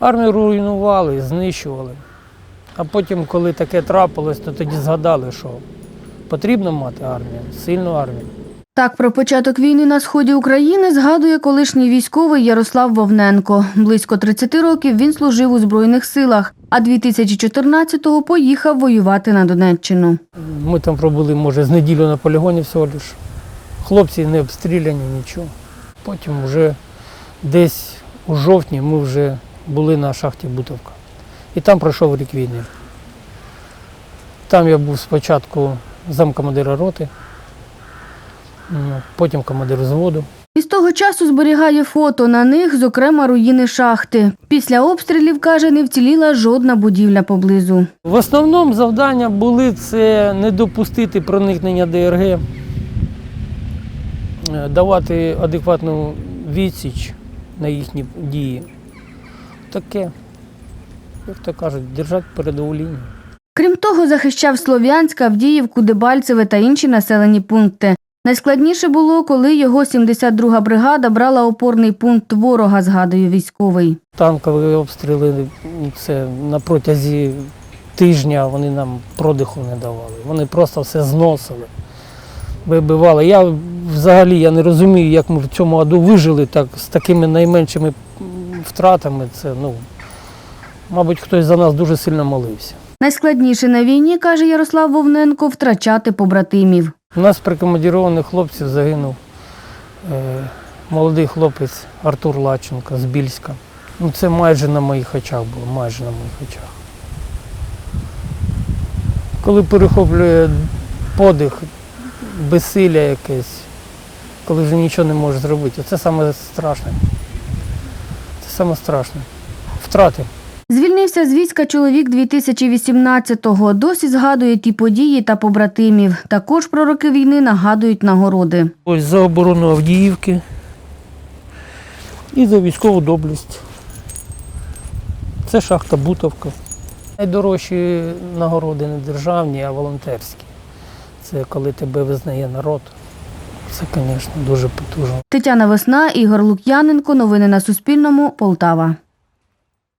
Армію руйнували, знищували. А потім, коли таке трапилось, то тоді згадали, що потрібно мати армію, сильну армію. Так про початок війни на сході України згадує колишній військовий Ярослав Вовненко. Близько 30 років він служив у Збройних силах, а 2014-го поїхав воювати на Донеччину. Ми там пробули, може, з неділю на полігоні всього лиш. Хлопці не обстріляні, нічого. Потім вже десь у жовтні ми вже були на шахті Бутовка. І там пройшов рік війни. Там я був спочатку замкомандира роти, потім командир взводу. Із того часу зберігає фото на них, зокрема руїни шахти. Після обстрілів, каже, не вціліла жодна будівля поблизу. В основному завдання були це не допустити проникнення ДРГ, е, давати адекватну відсіч на їхні дії. Таке, як то кажуть, держати передову лінію. Крім того, захищав Слов'янськ, Авдіївку, Дебальцеве та інші населені пункти. Найскладніше було, коли його 72-га бригада брала опорний пункт ворога, згадує військовий. Танкові обстріли це на протязі тижня вони нам продиху не давали. Вони просто все зносили, вибивали. Я взагалі я не розумію, як ми в цьому аду вижили так, з такими найменшими втратами. Це, ну, мабуть, хтось за нас дуже сильно молився. Найскладніше на війні, каже Ярослав Вовненко, втрачати побратимів. У нас прикомандірованих хлопців загинув е, молодий хлопець Артур Лаченко з Більська. Ну, це майже на моїх очах було, майже на моїх очах. Коли перехоплює подих, безсилля якесь, коли вже нічого не можеш зробити, це саме страшне. Це саме страшне. Втрати. Звільнився з війська чоловік 2018-го. Досі згадує ті події та побратимів. Також про роки війни нагадують нагороди. Ось за оборону Авдіївки і за військову доблесть. Це шахта Бутовка. Найдорожчі нагороди не державні, а волонтерські. Це коли тебе визнає народ. Це, звісно, дуже потужно. Тетяна Весна, Ігор Лук'яненко. Новини на Суспільному. Полтава.